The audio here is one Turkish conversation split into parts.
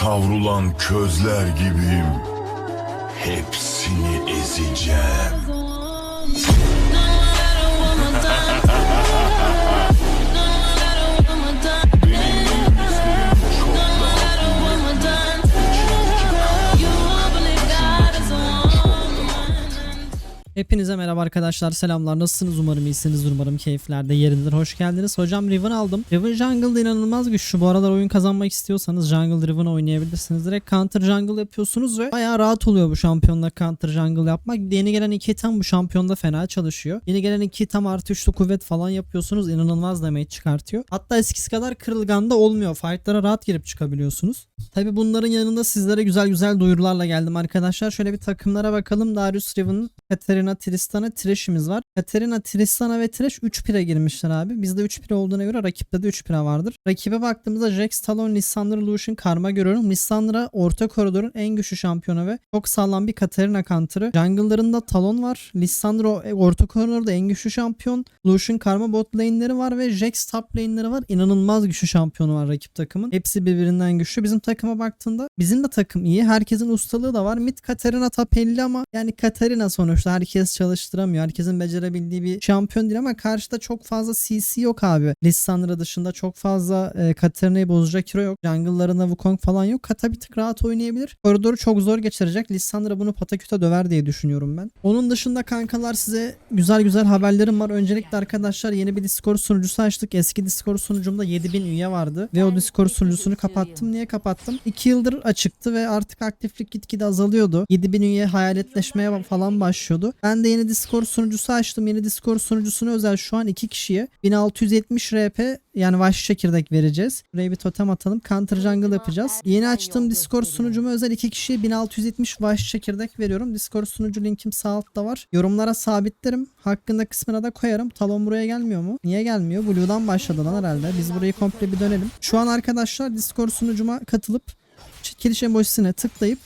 Savrulan közler gibiyim. Hepsini ezeceğim. Hepinize merhaba arkadaşlar selamlar. Nasılsınız? Umarım iyisinizdir umarım keyiflerde yerindedir. Hoş geldiniz. Hocam Riven aldım. Riven Jungle'da inanılmaz güçlü bu aralar oyun kazanmak istiyorsanız Jungle Riven oynayabilirsiniz. Direkt Counter Jungle yapıyorsunuz ve baya rahat oluyor bu şampiyonla Counter Jungle yapmak. Yeni gelen iki item bu şampiyonda fena çalışıyor. Yeni gelen iki item artı üçlü kuvvet falan yapıyorsunuz. İnanılmaz damage çıkartıyor. Hatta eskisi kadar kırılganda olmuyor. Fightlara rahat girip çıkabiliyorsunuz. Tabi bunların yanında sizlere güzel güzel duyurularla geldim arkadaşlar. Şöyle bir takımlara bakalım. Darius Riven, Katarina Tristan'a Thresh'imiz var. Katarina, Tristana ve Thresh 3 pire girmişler abi. Bizde 3 pire olduğuna göre rakipte de 3 pire vardır. Rakibe baktığımızda Jax, Talon, Lissandra, Lucian, Karma görüyorum. Lissandra orta koridorun en güçlü şampiyonu ve çok sağlam bir Katarina counter'ı. Jungle'larında Talon var. Lissandra o- orta koridorda en güçlü şampiyon. Lucian, Karma bot lane'leri var ve Jax top lane'leri var. İnanılmaz güçlü şampiyonu var rakip takımın. Hepsi birbirinden güçlü. Bizim takıma baktığında bizim de takım iyi. Herkesin ustalığı da var. Mid Katarina top 50 ama yani Katarina sonuçta herkes çalıştıramıyor. Herkesin becerebildiği bir şampiyon değil ama karşıda çok fazla CC yok abi. Lissandra dışında çok fazla e, Katarina'yı bozacak hero yok. Jungle'larında Wukong falan yok. Kata bir tık rahat oynayabilir. Koridoru çok zor geçirecek. Lissandra bunu pataküte döver diye düşünüyorum ben. Onun dışında kankalar size güzel güzel haberlerim var. Öncelikle arkadaşlar yeni bir Discord sunucusu açtık. Eski Discord sunucumda 7000 üye vardı. Ve o Discord sunucusunu kapattım. Niye kapattım? 2 yıldır açıktı ve artık aktiflik gitgide azalıyordu. 7000 üye hayaletleşmeye falan başlıyordu. Ben de yeni Discord sunucusu açtım. Yeni Discord sunucusuna özel şu an 2 kişiye 1670 RP yani vahşi çekirdek vereceğiz. Buraya bir totem atalım. Counter Jungle yapacağız. Yeni açtığım Discord sunucuma özel 2 kişiye 1670 vahşi çekirdek veriyorum. Discord sunucu linkim sağ altta var. Yorumlara sabitlerim. Hakkında kısmına da koyarım. Talon buraya gelmiyor mu? Niye gelmiyor? Blue'dan başladı lan herhalde. Biz burayı komple bir dönelim. Şu an arkadaşlar Discord sunucuma katılıp çekiliş emojisine tıklayıp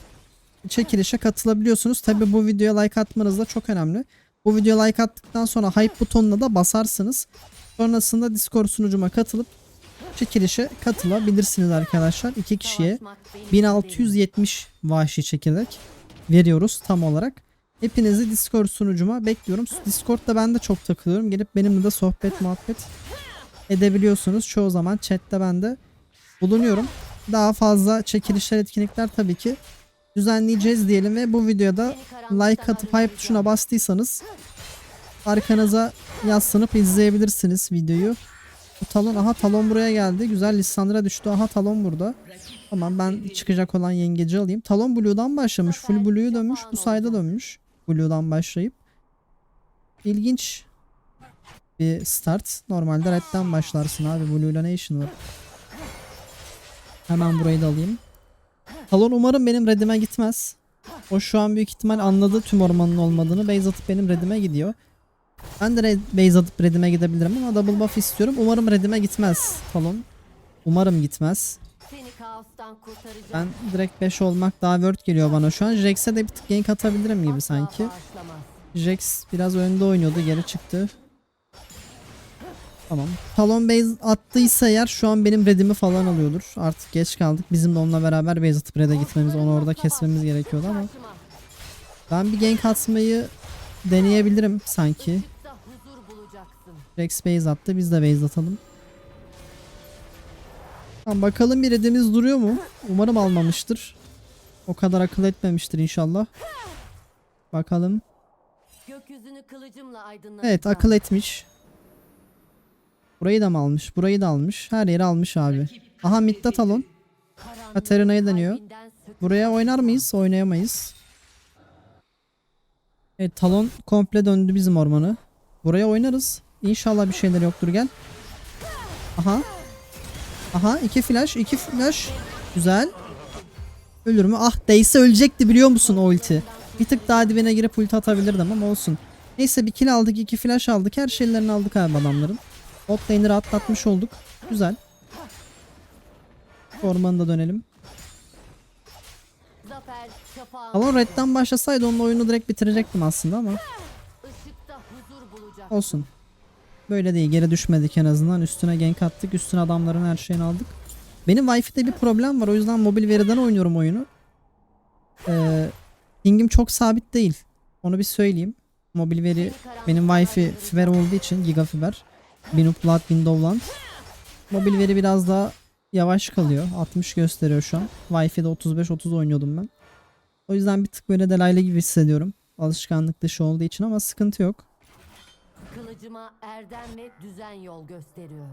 çekilişe katılabiliyorsunuz. Tabi bu videoya like atmanız da çok önemli. Bu videoya like attıktan sonra hype butonuna da basarsınız. Sonrasında Discord sunucuma katılıp çekilişe katılabilirsiniz arkadaşlar. İki kişiye 1670 vahşi çekirdek veriyoruz tam olarak. Hepinizi Discord sunucuma bekliyorum. Discord'da ben de çok takılıyorum. Gelip benimle de sohbet muhabbet edebiliyorsunuz. Çoğu zaman chatte ben de bulunuyorum. Daha fazla çekilişler etkinlikler tabii ki düzenleyeceğiz diyelim ve bu videoda like atıp hype tuşuna bastıysanız arkanıza yaslanıp izleyebilirsiniz videoyu. Bu talon aha talon buraya geldi. Güzel Lissandra düştü. Aha talon burada. Tamam ben çıkacak olan yengeci alayım. Talon Blue'dan başlamış. Full Blue'yu dönmüş. Bu sayda dönmüş. Blue'dan başlayıp. İlginç bir start. Normalde Red'den başlarsın abi. Blue'la ne işin var? Hemen burayı da alayım. Talon umarım benim redime gitmez. O şu an büyük ihtimal anladı tüm ormanın olmadığını. Base atıp benim redime gidiyor. Ben de red, base atıp redime gidebilirim ama double buff istiyorum. Umarım redime gitmez Talon. Umarım gitmez. Ben direkt 5 olmak daha word geliyor bana şu an. Jax'e de bir tık gank atabilirim gibi sanki. Jax biraz önde oynuyordu geri çıktı. Tamam. Talon base attıysa eğer şu an benim redimi falan alıyordur. Artık geç kaldık. Bizim de onunla beraber base atıp red'e gitmemiz, onu orada kesmemiz gerekiyordu ama. Ben bir gank atmayı deneyebilirim sanki. Çıksa huzur bulacaksın. Rex base attı. Biz de base atalım. Tamam bakalım bir redimiz duruyor mu? Umarım almamıştır. O kadar akıl etmemiştir inşallah. Bakalım. Evet akıl etmiş. Burayı da mı almış? Burayı da almış. Her yeri almış abi. Aha midde talon. Katarina'ya deniyor. Buraya oynar mıyız? Oynayamayız. Evet talon komple döndü bizim ormanı. Buraya oynarız. İnşallah bir şeyler yoktur gel. Aha. Aha iki flash iki flash. Güzel. Ölür mü? Ah değse ölecekti biliyor musun o ulti. Bir tık daha dibine girip ulti atabilirdim ama olsun. Neyse bir kill aldık iki flash aldık. Her şeylerini aldık abi adamların. Bot lane'i rahatlatmış olduk. Güzel. Ormana da dönelim. Talon Red'den başlasaydı onun oyunu direkt bitirecektim aslında ama olsun. Böyle değil geri düşmedik en azından. Üstüne gank attık. Üstüne adamların her şeyini aldık. Benim Wi-Fi'de bir problem var. O yüzden mobil veriden oynuyorum oyunu. Ee, pingim çok sabit değil. Onu bir söyleyeyim. Mobil veri benim Wi-Fi fiber olduğu için gigafiber. Binuplat, Windowland. Mobil veri biraz daha yavaş kalıyor. 60 gösteriyor şu an. Wi-Fi'de 35-30 oynuyordum ben. O yüzden bir tık böyle delaylı gibi hissediyorum. Alışkanlık dışı olduğu için ama sıkıntı yok. Kılıcıma erdem ve düzen yol gösteriyor.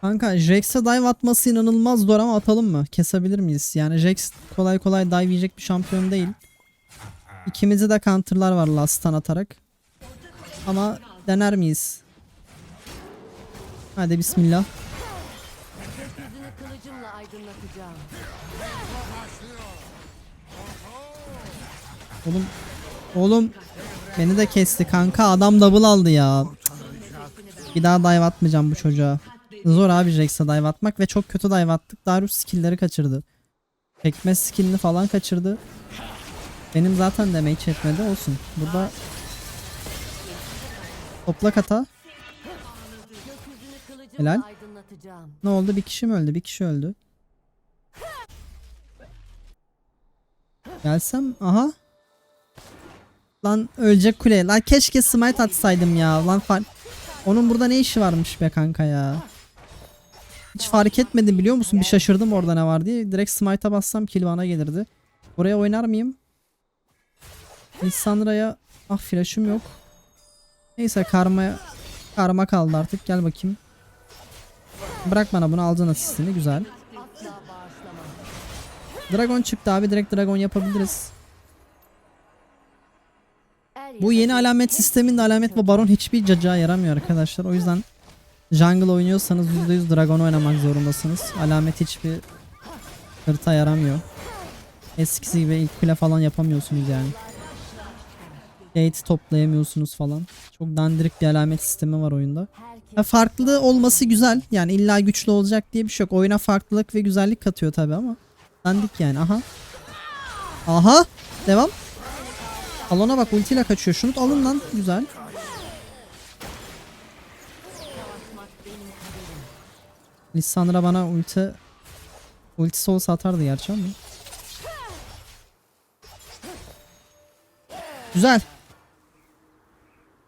Kanka Jax'e dive atması inanılmaz zor ama atalım mı? Kesebilir miyiz? Yani Jax kolay kolay dive yiyecek bir şampiyon değil. İkimizi de counter'lar var last'tan atarak. Ama dener miyiz? Hadi bismillah. Oğlum oğlum beni de kesti kanka adam double aldı ya. Bir daha dive atmayacağım bu çocuğa. Zor abi Jax'a dive atmak ve çok kötü dive attık. Darius skill'leri kaçırdı. Çekme skill'ini falan kaçırdı. Benim zaten damage etmedi olsun. Burada toplak hata. Helal. Ne oldu? Bir kişi mi öldü? Bir kişi öldü. Gelsem aha. Lan ölecek kule. Lan keşke smite atsaydım ya. Lan far- Onun burada ne işi varmış be kanka ya. Hiç fark etmedim biliyor musun? Bir şaşırdım orada ne var diye. Direkt smite'a bassam kill bana gelirdi. Buraya oynar mıyım? Lissandra'ya ah flash'ım yok. Neyse karma karma kaldı artık. Gel bakayım. Bırak bana bunu alacaksın asistini güzel. Dragon çıktı abi direkt dragon yapabiliriz. Bu yeni alamet sisteminde alamet ve baron hiçbir cacığa yaramıyor arkadaşlar. O yüzden jungle oynuyorsanız %100 dragon oynamak zorundasınız. Alamet hiçbir hırta yaramıyor. Eskisi gibi ilk kule falan yapamıyorsunuz yani. Gate toplayamıyorsunuz falan. Çok dandirik bir alamet sistemi var oyunda. Farklı olması güzel. Yani illa güçlü olacak diye bir şey yok. Oyuna farklılık ve güzellik katıyor tabi ama. Dandik yani. Aha. Aha. Devam. Alona bak ultiyle kaçıyor. Şunu alın lan. Güzel. Lissandra bana ulti ultisi olsa atardı gerçi ama. Güzel.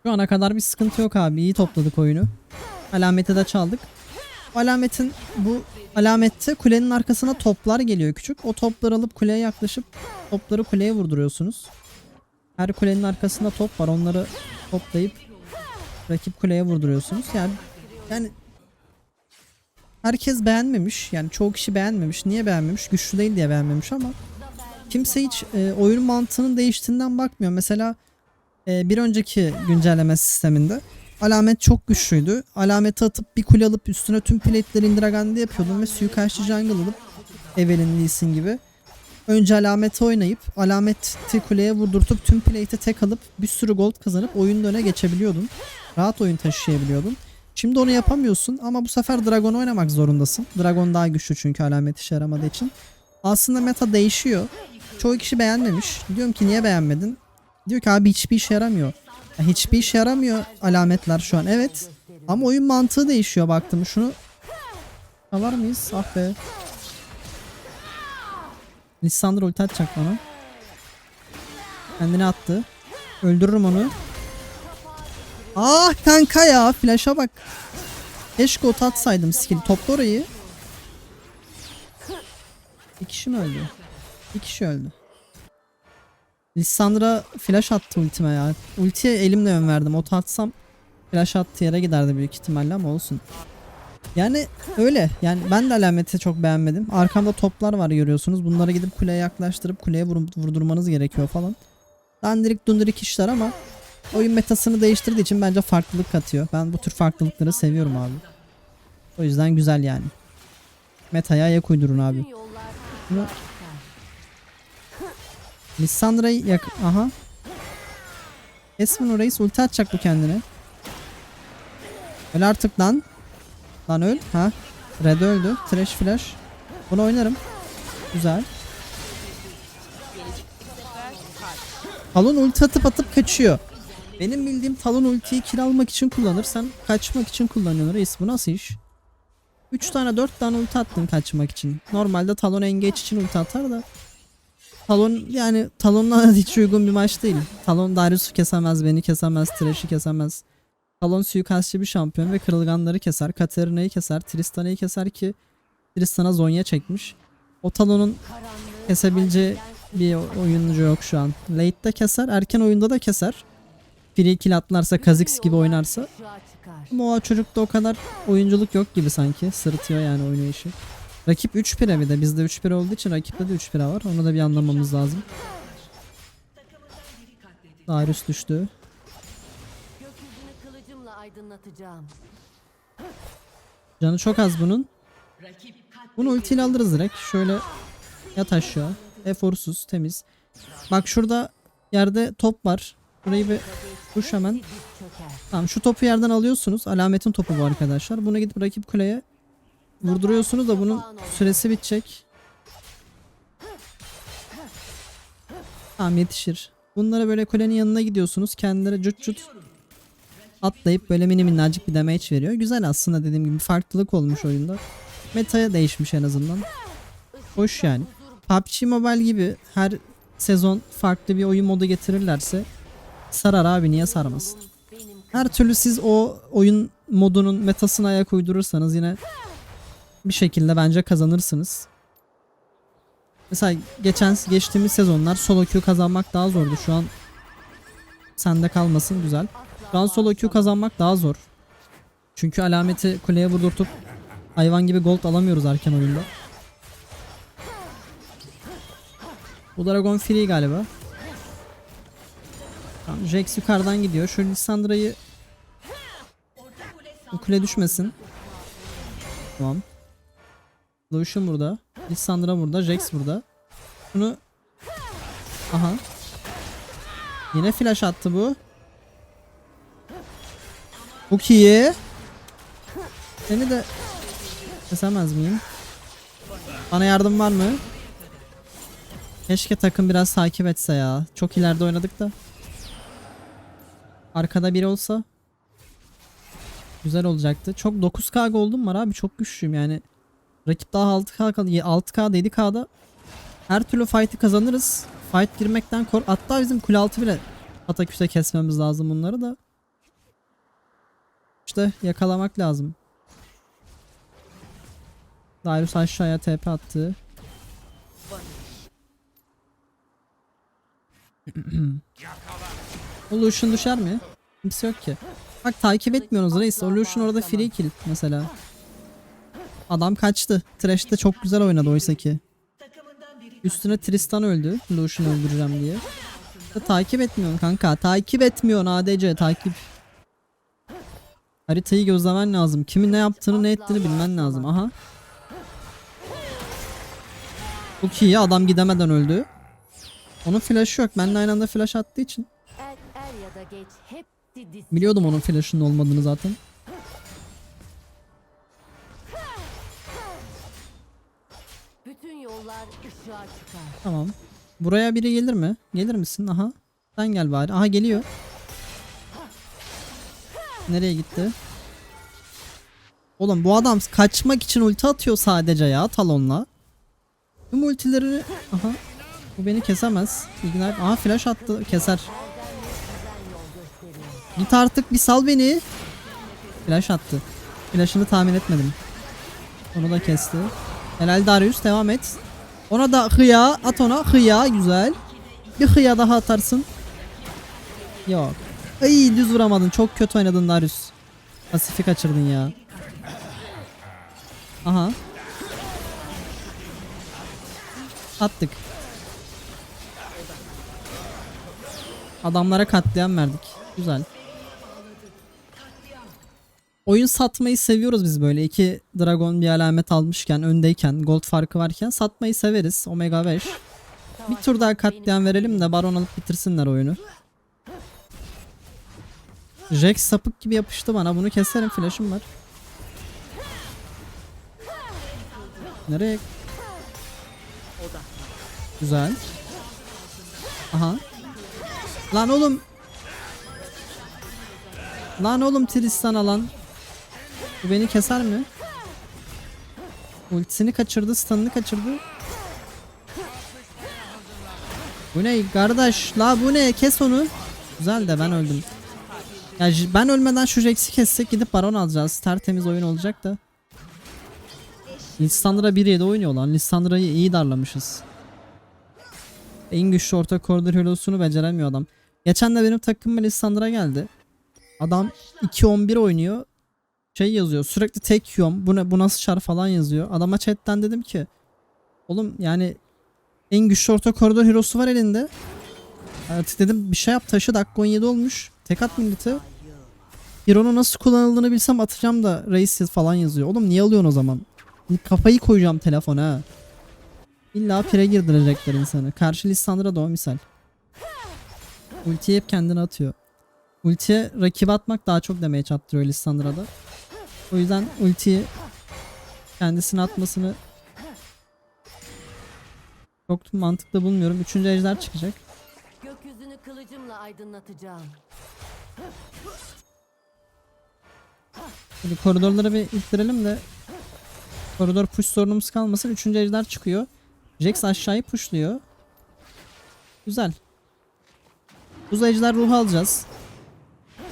Şu ana kadar bir sıkıntı yok abi. İyi topladık oyunu. Alameti de çaldık. Alametin bu alamette kulenin arkasına toplar geliyor küçük. O topları alıp kuleye yaklaşıp topları kuleye vurduruyorsunuz. Her kulenin arkasında top var. Onları toplayıp rakip kuleye vurduruyorsunuz. Yani yani herkes beğenmemiş. Yani çoğu kişi beğenmemiş. Niye beğenmemiş? Güçlü değil diye beğenmemiş ama kimse hiç e, oyun mantığının değiştiğinden bakmıyor. Mesela e, bir önceki güncelleme sisteminde alamet çok güçlüydü. Alameti atıp bir kule alıp üstüne tüm plate'leri indiragandi yapıyordum ve suikastçı jungle alıp Evelyn Lee gibi. Önce alameti oynayıp alameti kuleye vurdurtup tüm plate'e tek alıp bir sürü gold kazanıp oyunun öne geçebiliyordun. Rahat oyun taşıyabiliyordun. Şimdi onu yapamıyorsun ama bu sefer Dragon oynamak zorundasın. Dragon daha güçlü çünkü alamet işe yaramadığı için. Aslında meta değişiyor. Çoğu kişi beğenmemiş. Diyorum ki niye beğenmedin? Diyor ki abi hiçbir işe yaramıyor. Ya hiçbir işe yaramıyor alametler şu an evet. Ama oyun mantığı değişiyor baktım. Şunu alar mıyız? Ah be. Lissandra ulti atacak bana. Kendini attı. Öldürürüm onu. Ah kanka ya flash'a bak. Keşke ot atsaydım skill. Topla orayı. Bir kişi mi öldü? Bir kişi öldü. Lissandra flash attı ultime ya. Ultiye elimle ön verdim. Ot atsam flash attığı yere giderdi büyük ihtimalle ama olsun. Yani öyle. Yani ben de alameti çok beğenmedim. Arkamda toplar var görüyorsunuz. Bunları gidip kuleye yaklaştırıp kuleye vur- vurdurmanız gerekiyor falan. Dandirik dundirik işler ama oyun metasını değiştirdiği için bence farklılık katıyor. Ben bu tür farklılıkları seviyorum abi. O yüzden güzel yani. Metaya ayak uydurun abi. Bunu... Lissandra'yı yak... Aha. Esmin reis ulti atacak bu kendine. Öl artık lan. Lan öl. Ha. Red öldü. Trash flash. Bunu oynarım. Güzel. Talon ulti atıp atıp kaçıyor. Benim bildiğim Talon ultiyi kill almak için kullanır. Sen kaçmak için kullanıyorsun reis. Bu nasıl iş? 3 tane 4 tane ulti attım kaçmak için. Normalde Talon engeç için ulti atar da. Talon yani Talon'la hiç uygun bir maç değil. Talon Darius'u kesemez, beni kesemez, Thresh'i kesemez. Talon suikastçı bir şampiyon ve kırılganları keser, Katarina'yı keser, Tristana'yı keser ki Tristan'a Zonya çekmiş. O Talon'un kesebileceği bir oyuncu yok şu an. Late'de keser, erken oyunda da keser. Free kill atlarsa, Kha'Zix gibi oynarsa. Ama o çocukta o kadar oyunculuk yok gibi sanki. Sırıtıyor yani oynayışı. Rakip 3 pire bir de. Bizde 3 pire olduğu için rakipte de 3 pire var. Onu da bir anlamamız lazım. Darius düştü. Canı çok az bunun. Bunu ultiyle alırız direkt. Şöyle yat aşağı. Eforsuz, temiz. Bak şurada yerde top var. Burayı bir push hemen. Tamam şu topu yerden alıyorsunuz. Alametin topu bu arkadaşlar. Buna gidip rakip kuleye vurduruyorsunuz da bunun süresi bitecek. Tamam yetişir. Bunlara böyle kulenin yanına gidiyorsunuz. Kendileri cüt cüt atlayıp böyle mini minnacık bir damage veriyor. Güzel aslında dediğim gibi farklılık olmuş oyunda. Meta'ya değişmiş en azından. Hoş yani. PUBG Mobile gibi her sezon farklı bir oyun modu getirirlerse sarar abi niye sarmasın. Her türlü siz o oyun modunun metasına ayak uydurursanız yine bir şekilde bence kazanırsınız. Mesela geçen geçtiğimiz sezonlar solo queue kazanmak daha zordu. Şu an sende kalmasın güzel. Şu an solo queue kazanmak daha zor. Çünkü alameti kuleye vurdurtup hayvan gibi gold alamıyoruz erken oyunda. Bu Dragon Free galiba. Tamam, Jax yukarıdan gidiyor. Şu Lissandra'yı bu kule düşmesin. Tamam. Lucian burada. Lissandra burada. Jax burada. Bunu Aha. Yine flash attı bu. Çok iyi. Seni de kesemez miyim? Bana yardım var mı? Keşke takım biraz takip etse ya. Çok ileride oynadık da. Arkada biri olsa güzel olacaktı. Çok 9k gold'um var abi. Çok güçlüyüm yani. Rakip daha 6k kaldı. 6k 7k'da her türlü fight'ı kazanırız. Fight girmekten kor. Hatta bizim kule altı bile Ataküs'e kesmemiz lazım bunları da. İşte yakalamak lazım. Darius aşağıya TP attı. o Lucian düşer mi? Kimse yok ki. Bak takip etmiyorsunuz reis. O Lucian orada free kill mesela. Adam kaçtı. Thresh'te çok güzel oynadı oysa ki. Üstüne Tristan öldü. Lucian öldüreceğim diye. Takip etmiyorsun kanka. Takip etmiyorsun ADC takip. Haritayı gözlemen lazım. Kimin ne yaptığını ne ettiğini bilmen lazım. Aha. Çok iyi ya adam gidemeden öldü. Onun flash'ı yok. Benimle aynı anda flash attığı için. Er, er. Biliyordum onun flash'ının olmadığını zaten. Tamam. Buraya biri gelir mi? Gelir misin? Aha. Sen gel bari. Aha geliyor. Nereye gitti? Oğlum bu adam kaçmak için ulti atıyor sadece ya talonla. Tüm ultilerini... Aha. Bu beni kesemez. Ignite. Aha flash attı. Keser. Git artık bir sal beni. Flash attı. Flash'ını tahmin etmedim. Onu da kesti. Helal Darius devam et. Ona da hıya at ona hıya güzel. Bir hıya daha atarsın. Yok. Ay düz vuramadın çok kötü oynadın Darius. Pasifi kaçırdın ya. Aha. Attık. Adamlara katliam verdik. Güzel. Oyun satmayı seviyoruz biz böyle. İki dragon bir alamet almışken, öndeyken, gold farkı varken satmayı severiz. Omega 5. Bir tur daha katliam verelim de baron alıp bitirsinler oyunu. Jax sapık gibi yapıştı bana. Bunu keserim. Flash'ım var. Nereye? Güzel. Aha. Lan oğlum. Lan oğlum Tristan alan. Bu beni keser mi? Ultisini kaçırdı, stun'ını kaçırdı. Bu ne kardeş? La bu ne? Kes onu. Güzel de ben öldüm. Ya j- ben ölmeden şu Rex'i kessek gidip baron alacağız. Tertemiz oyun olacak da. Lissandra 1-7 oynuyor lan. Lissandra'yı iyi darlamışız. En güçlü orta koridor hero'sunu beceremiyor adam. Geçen de benim takımıma Lissandra geldi. Adam 2-11 oynuyor. Şey yazıyor sürekli tek yiyorum. Bu, ne, bu nasıl çar falan yazıyor. Adama chatten dedim ki. Oğlum yani en güçlü orta koridor hero'su var elinde. Artık dedim bir şey yap taşı dakika 17 olmuş. Tek at milleti. Hero'nun nasıl kullanıldığını bilsem atacağım da reis falan yazıyor. Oğlum niye alıyorsun o zaman? Kafayı koyacağım telefona. İlla pire girdirecekler insanı. Karşı Lissandra da o misal. Ultiyi hep kendine atıyor. Ultiye rakip atmak daha çok demeye çattırıyor Lissandra'da. O yüzden ultiyi kendisine atmasını çok mantıklı bulmuyorum. Üçüncü ejder çıkacak. Gökyüzünü kılıcımla aydınlatacağım. Şimdi koridorları bir ittirelim de koridor push sorunumuz kalmasın. Üçüncü ejder çıkıyor. Jax aşağıyı pushluyor. Güzel. Buz ejder ruhu alacağız.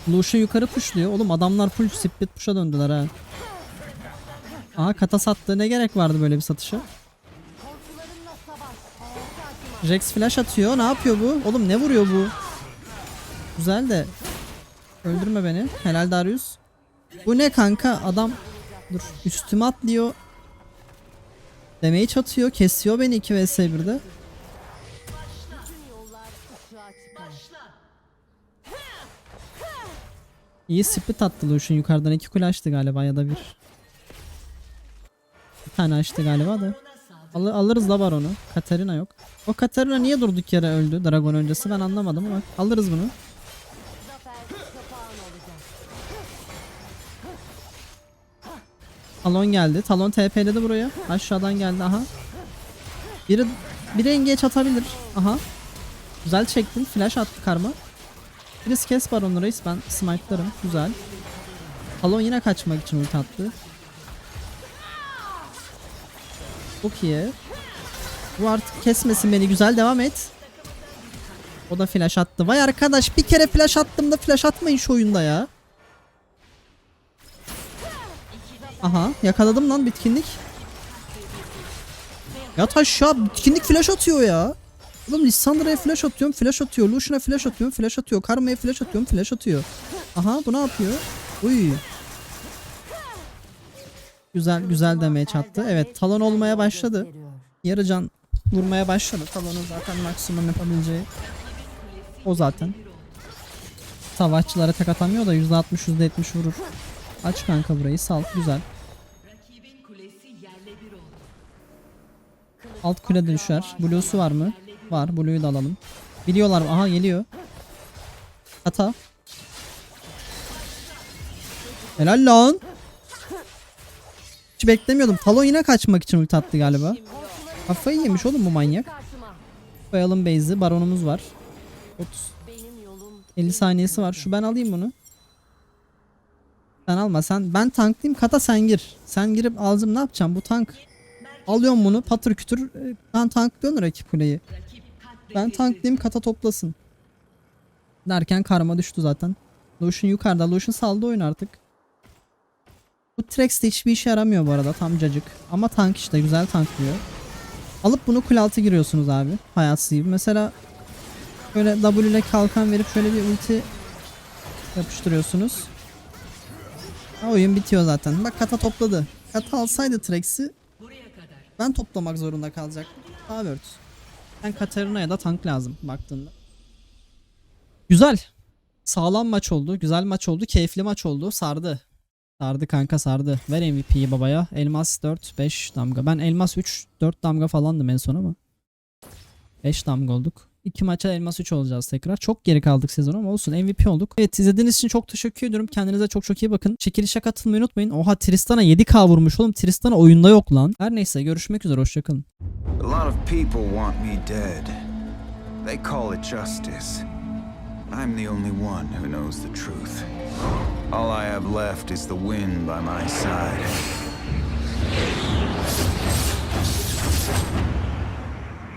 Lucian yukarı pushluyor. Oğlum adamlar full split push'a döndüler ha. Aha kata sattı. Ne gerek vardı böyle bir satışa? Jax flash atıyor. Ne yapıyor bu? Oğlum ne vuruyor bu? Güzel de. Öldürme beni. Helal Darius. Bu ne kanka? Adam dur üstüme atlıyor. Demeyi çatıyor. Kesiyor beni 2 vs 1'de. İyi split attı Lucian yukarıdan. iki kule açtı galiba ya da bir. Bir tane açtı galiba da. Al alırız da var onu. Katarina yok. O Katarina niye durduk yere öldü Dragon öncesi ben anlamadım ama alırız bunu. Talon geldi. Talon TP'ledi buraya. Aşağıdan geldi aha. Biri biri engage atabilir. Aha. Güzel çektin. Flash attı karma. Birisi kes onu reis. Ben smite'larım. Güzel. Talon yine kaçmak için ulti attı. Çok iyi. Bu artık kesmesin beni. Güzel devam et. O da flash attı. Vay arkadaş bir kere flash attım da flash atmayın şu oyunda ya. Aha yakaladım lan bitkinlik. Yat aşağı bitkinlik flash atıyor ya. Oğlum Lissandra'ya flash atıyorum flash atıyor. Lucian'a flash atıyorum flash atıyor. Karma'ya flash atıyorum flash atıyor. Aha bu ne yapıyor? Uy. Güzel güzel demeye çattı. Evet talon olmaya başladı. Gösteriyor. Yarı can vurmaya başladı. Talon'un zaten maksimum yapabileceği o zaten. Savaşçılara tek atamıyor da %60 %70 vurur. Aç kanka burayı sal güzel. Alt kule düşer. Blue'su var mı? Var. Blue'yu da alalım. Biliyorlar. Aha geliyor. Hata. Helal lan. Hiç beklemiyordum. Talon yine kaçmak için ulti attı galiba. Kafayı yemiş oğlum bu manyak. Koyalım base'i. Baronumuz var. 30. Benim yolum 50 saniyesi var. Şu ben alayım bunu. Sen alma sen. Ben tanklayayım kata sen gir. Sen girip aldım ne yapacağım bu tank. Alıyorum bunu patır kütür. e, Ben tanklıyorum rakip kuleyi. Ben tanklayayım kata toplasın. Derken karma düştü zaten. Lucian yukarıda. Lucian saldı oyun artık. Bu Trex de hiçbir işe yaramıyor bu arada tam cacık. Ama tank işte güzel tanklıyor. Alıp bunu kule altı giriyorsunuz abi. Hayatsız gibi. Mesela Böyle W ile kalkan verip şöyle bir ulti yapıştırıyorsunuz. Ha, oyun bitiyor zaten. Bak kata topladı. Kata alsaydı Trex'i ben toplamak zorunda kalacaktım. Daha Ben Katarina ya da tank lazım baktığında. Güzel. Sağlam maç oldu. Güzel maç oldu. Keyifli maç oldu. Sardı. Sardı kanka sardı. Ver MVP'yi babaya. Elmas 4, 5 damga. Ben elmas 3, 4 damga falandım en son ama. 5 damga olduk. İki maça elmas 3 olacağız tekrar. Çok geri kaldık sezon ama olsun MVP olduk. Evet izlediğiniz için çok teşekkür ediyorum. Kendinize çok çok iyi bakın. Çekilişe katılmayı unutmayın. Oha Tristan'a 7k vurmuş oğlum. Tristan oyunda yok lan. Her neyse görüşmek üzere hoşçakalın. A lot of people want me dead. They call it justice. I'm the only one who knows the truth. All I have left is the wind by my side.